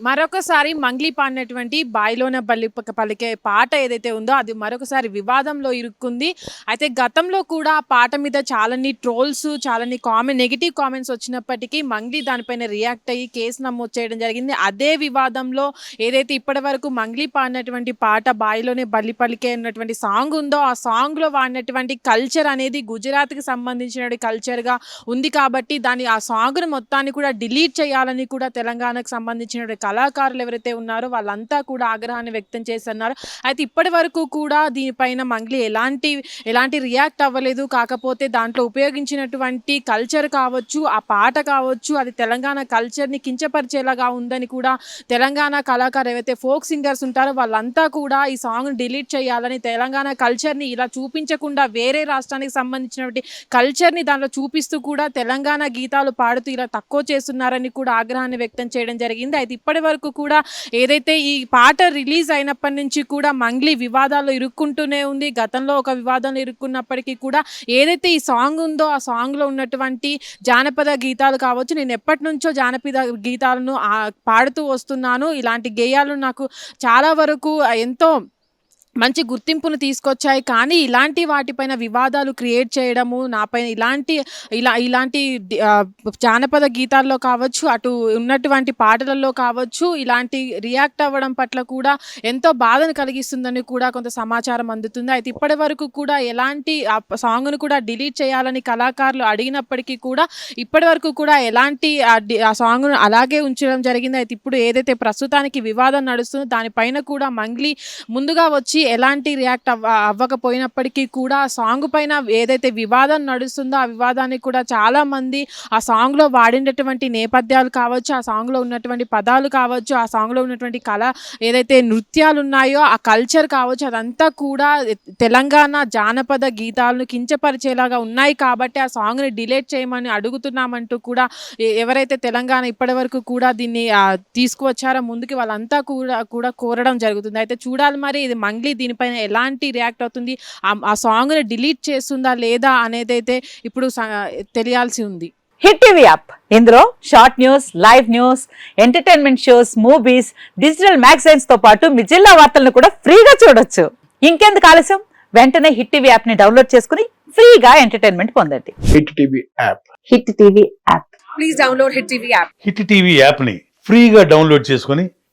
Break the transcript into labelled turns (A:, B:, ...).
A: మరొకసారి మంగ్లీ పాడినటువంటి బాయిలోన పల్లి పలికే పాట ఏదైతే ఉందో అది మరొకసారి వివాదంలో ఇరుక్కుంది. అయితే గతంలో కూడా ఆ పాట మీద చాలాని ట్రోల్స్ చాలాని కామెంట్ నెగిటివ్ కామెంట్స్ వచ్చినప్పటికీ మంగ్లీ దానిపైన రియాక్ట్ అయ్యి కేసు నమోదు చేయడం జరిగింది. అదే వివాదంలో ఏదైతే ఇప్పటి వరకు మంగ్లీ పాడినటువంటి పాట బాయిలోనే బల్లి పలికే అన్నటువంటి సాంగ్ ఉందో ఆ సాంగ్లో వాడినటువంటి కల్చర్ అనేది గుజరాత్కి సంబంధించిన కల్చర్గా ఉంది కాబట్టి దాని ఆ సాంగ్ను మొత్తాన్ని కూడా డిలీట్ చేయాలని కూడా తెలంగాణకు సంబంధించిన కళాకారులు ఎవరైతే ఉన్నారో వాళ్ళంతా కూడా ఆగ్రహాన్ని వ్యక్తం చేస్తున్నారు. అయితే ఇప్పటి వరకు కూడా దీనిపైన మంగ్లీ ఎలాంటి ఎలాంటి రియాక్ట్ అవ్వలేదు. కాకపోతే దాంట్లో ఉపయోగించినటువంటి కల్చర్ కావచ్చు ఆ పాట కావచ్చు అది తెలంగాణ కల్చర్ని కించపరిచేలాగా ఉందని కూడా తెలంగాణ కళాకారు ఏవైతే ఫోక్ సింగర్స్ ఉంటారో వాళ్ళంతా కూడా ఈ సాంగ్ను డిలీట్ చేయాలని తెలంగాణ కల్చర్ని ఇలా చూపించకుండా వేరే రాష్ట్రానికి సంబంధించినటువంటి కల్చర్ని దాంట్లో చూపిస్తూ కూడా తెలంగాణ గీతాలు పాడుతూ ఇలా తక్కువ చేస్తున్నారని కూడా ఆగ్రహాన్ని వ్యక్తం చేయడం జరిగింది. అయితే ఇప్పటి వరకు కూడా ఏదైతే ఈ పాట రిలీజ్ అయినప్పటి నుంచి కూడా మంగ్లీ వివాదాలు ఇరుక్కుంటూనే ఉంది. గతంలో ఒక వివాదంలో ఇరుక్కున్నప్పటికీ కూడా ఏదైతే ఈ సాంగ్ ఉందో ఆ సాంగ్లో ఉన్నటువంటి జానపద గీతాలు కావచ్చు నేను ఎప్పటి నుంచో జానపద గీతాలను పాడుతూ వస్తున్నాను. ఇలాంటి గేయాలు నాకు చాలా వరకు ఎంతో మంచి గుర్తింపును తీసుకొచ్చాయి. కానీ ఇలాంటి వాటిపైన వివాదాలు క్రియేట్ చేయడము నాపైన ఇలాంటి ఇలా ఇలాంటి జానపద గీతాల్లో కావచ్చు అటు ఉన్నటువంటి పాటలలో కావచ్చు ఇలాంటి రియాక్ట్ అవ్వడం పట్ల కూడా ఎంతో బాధను కలిగిస్తుందని కూడా కొంత సమాచారం అందుతుంది. అయితే ఇప్పటి వరకు కూడా ఎలాంటి సాంగ్ను కూడా డిలీట్ చేయాలని కళాకారులు అడిగినప్పటికీ కూడా ఇప్పటి వరకు కూడా ఎలాంటి ఆ సాంగ్ను అలాగే ఉంచడం జరిగింది. అయితే ఇప్పుడు ఏదైతే ప్రస్తుతానికి వివాదం నడుస్తుందో దానిపైన కూడా మంగ్లీ ముందుగా వచ్చి ఎలాంటి రియాక్ట్ అవ్వ అవ్వకపోయినప్పటికీ కూడా ఆ సాంగ్ పైన ఏదైతే వివాదం నడుస్తుందో ఆ వివాదానికి కూడా చాలామంది ఆ సాంగ్లో వాడినటువంటి నేపథ్యాలు కావచ్చు ఆ సాంగ్లో ఉన్నటువంటి పదాలు కావచ్చు ఆ సాంగ్లో ఉన్నటువంటి కళ ఏదైతే నృత్యాలు ఉన్నాయో ఆ కల్చర్ కావచ్చు అదంతా కూడా తెలంగాణ జానపద గీతాలను కించపరిచేలాగా ఉన్నాయి కాబట్టి ఆ సాంగ్ని డిలేట్ చేయమని అడుగుతున్నామంటూ కూడా ఎవరైతే తెలంగాణ ఇప్పటివరకు కూడా దీన్ని తీసుకువచ్చారో ముందుకి వాళ్ళంతా కూడా కూడా కోరడం జరుగుతుంది. అయితే చూడాలి మరి ఇది మంగ్లీ దీనిపైన ఎలాంటి రియాక్ట్ అవుతుంది? ఆ- సాంగ్ని డిలీట్ చేస్తుందా లేదా అనేది అయితే ఇప్పుడు తెలియాల్సి ఉంది.
B: Hit TV app. ఇందులో short news live news entertainment shows movies digital మ్యాగజైన్స్తో పాటు మీ జిల్లా వార్తలను కూడా ఫ్రీగా చూడొచ్చు. ఇంకెందుకు ఆలస్యం? వెంటనే హిట్ టీవీ యాప్ని డౌన్లోడ్ చేసుకుని ఫ్రీగా ఎంటర్టైన్మెంట్ పొందండి.
C: Hit TV app.
B: Hit TV app.
D: Hit TV యాప్ని ఫ్రీగా డౌన్లోడ్ చేసుకొని